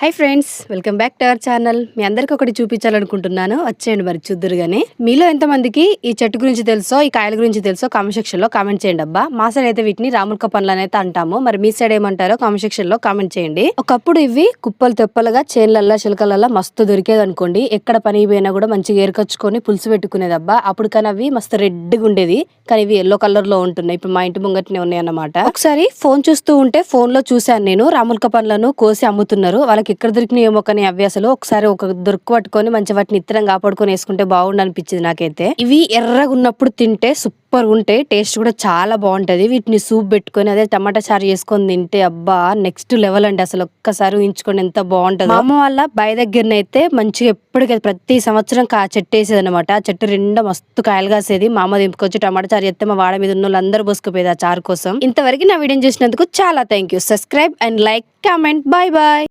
Hi friends welcome back to our channel మీ అందరికి ఒకటి చూపించాలనుకుంటున్నాను. వచ్చేయండి మరి చూద్దురుగానే. మీలో ఎంతమందికి ఈ చెట్టు గురించి తెలుసో ఈ కాయల గురించి తెలుసో కామెంట్ సెక్షన్లో కామెంట్ చేయండి అబ్బా. మా సైడ్ అయితే వీటిని రాములక పండ్లు అయితే అంటాము. మరి మీ సైడ్ ఏమంటారో కామెంట్ సెక్షన్లో కామెంట్ చేయండి. ఒకప్పుడు ఇవి కుప్పలు తెప్పలుగా చేన్లల్లా చిలకలల్లా మస్తు దొరికేది అనుకోండి. ఎక్కడ పని పోయినా కూడా మంచిగా ఏరుకొచ్చుకొని పులుసు పెట్టుకునేది అబ్బా. అప్పుడు కానీ అవి మస్తు రెడ్గా ఉండేది. కానీ ఇవి ఎల్లో కలర్లో ఉంటున్నాయి. ఇప్పుడు మా ఇంటి ముంగట్నే ఉన్నాయి అన్నమాట ఒకసారి ఫోన్ చూస్తూ ఉంటే ఫోన్లో చూశాను నేను. రాములక పండ్లను కోసి అమ్ముతున్నారు. వాళ్ళకి ఎక్కడ దొరికినాయేమో కానీ అవి అసలు ఒకసారి ఒక దొరుకు పట్టుకొని మంచి వాటిని ఇత్తరం కాపాడుకొని వేసుకుంటే బాగుండు అనిపించింది నాకైతే. ఇవి ఎర్రగా ఉన్నప్పుడు తింటే సూపర్ ఉంటాయి టేస్ట్ కూడా చాలా బాగుంటది. వీటిని సూప్ పెట్టుకొని అదే టమాటా చారు చేసుకొని తింటే అబ్బా నెక్స్ట్ లెవెల్ అండి అసలు ఒక్కసారి ఊహించుకోండి ఎంత బాగుంటది. అమ్మ వాళ్ళ బయ దగ్గరనైతే మంచిగా ఎప్పటికీ ప్రతి సంవత్సరం కా చెట్టు వేసేది అనమాట ఆ చెట్టు రెండు మస్తు కాయలు కాసేది. మా అమ్మ దింపుకొచ్చి టమాటా చారు చేస్తే మా వాడ మీద ఉన్న వాళ్ళందరూ పోసుకుపోయేది ఆ చారు కోసం. ఇంతవరకు నా వీడియో చూసినందుకు చాలా thank you subscribe and like comment bye bye